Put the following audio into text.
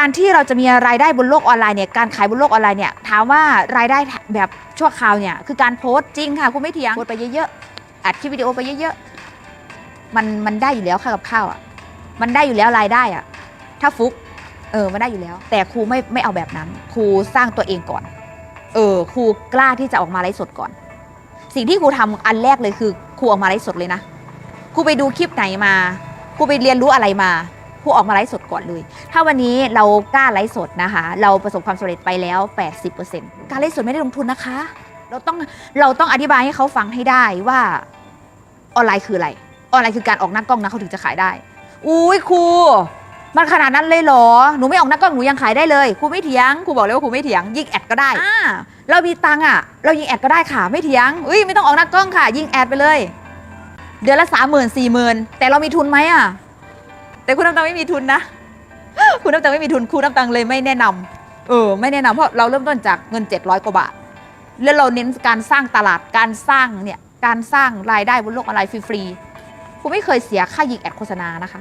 การที่เราจะมีรายได้บนโลกออนไลน์เนี่ยการขายบนโลกออนไลน์เนี่ยถามว่ารายได้แบบชั่วคราวเนี่ยคือการโพสต์จริงค่ะคุณไม่เถียงโพสต์ไปเยอะๆอัดคลิปวิดีโอไปเยอะๆมันมันได้อยู่แล้วค่ากับข้าวอะมันได้อยู่แล้วรายได้อะถ้าฟุกเออมันได้อยู่แล้ว แต่ครูไม่ไม่เอาแบบนั้น ครูสร้างตัวเองก่อน เออครูกล้าที่จะออกมาไลฟ์สดก่อน สิ่งที่ครูทำอันแรกเลยคือครูออกมาไลฟ์สดเลยนะครูไปดูคลิปไหนมาครูไปเรียนรู้อะไรมา ครูออกมาไลฟ์สดก่อนเลย ถ้าวันนี้เรากล้าไลฟ์สดนะคะ เราประสบความสำเร็จไปแล้ว 80%การไลฟ์สดไม่ได้ลงทุนนะคะ เราต้องเราต้องอธิบายให้เขาฟังให้ได้ว่าออนไลน์คืออะไร ออนไลน์คือการออกหน้ากล้องนะเขาถึงจะขายได้ อุ้ยครูมันขนาดนั้นเลยเหรอ หนูไม่ออกหน้ากล้องหนูยังขายได้เลย ครูไม่เถียง ครูบอกเลยว่าครูไม่เถียง ยิงแอดก็ได้อ่าเรามีตังค์อะ เรายิงแอดก็ได้ค่ะ ไม่เถียงอุ้ยไม่ต้องออกหน้ากล้องค่ะ ยิงแอดไปเลย เดือนละสามหมื่นสี่หมื่นแต่เรามีทุนไหมอะ แต่คุณน้ำตังไม่มีทุนนะ คุณน้ำตังไม่มีทุนครูน้ำตังเลยไม่แนะนำเออ ไม่แนะนำเพราะเราเริ่มต้นจากเงิน 700กว่าบาท แล้วเราเน้นการสร้างตลาดการสร้างเนี่ยการสร้างรายได้บนโลกออนไลน์ฟรีๆคุณไม่เคยเสียค่ายิงแอดโฆษณานะคะ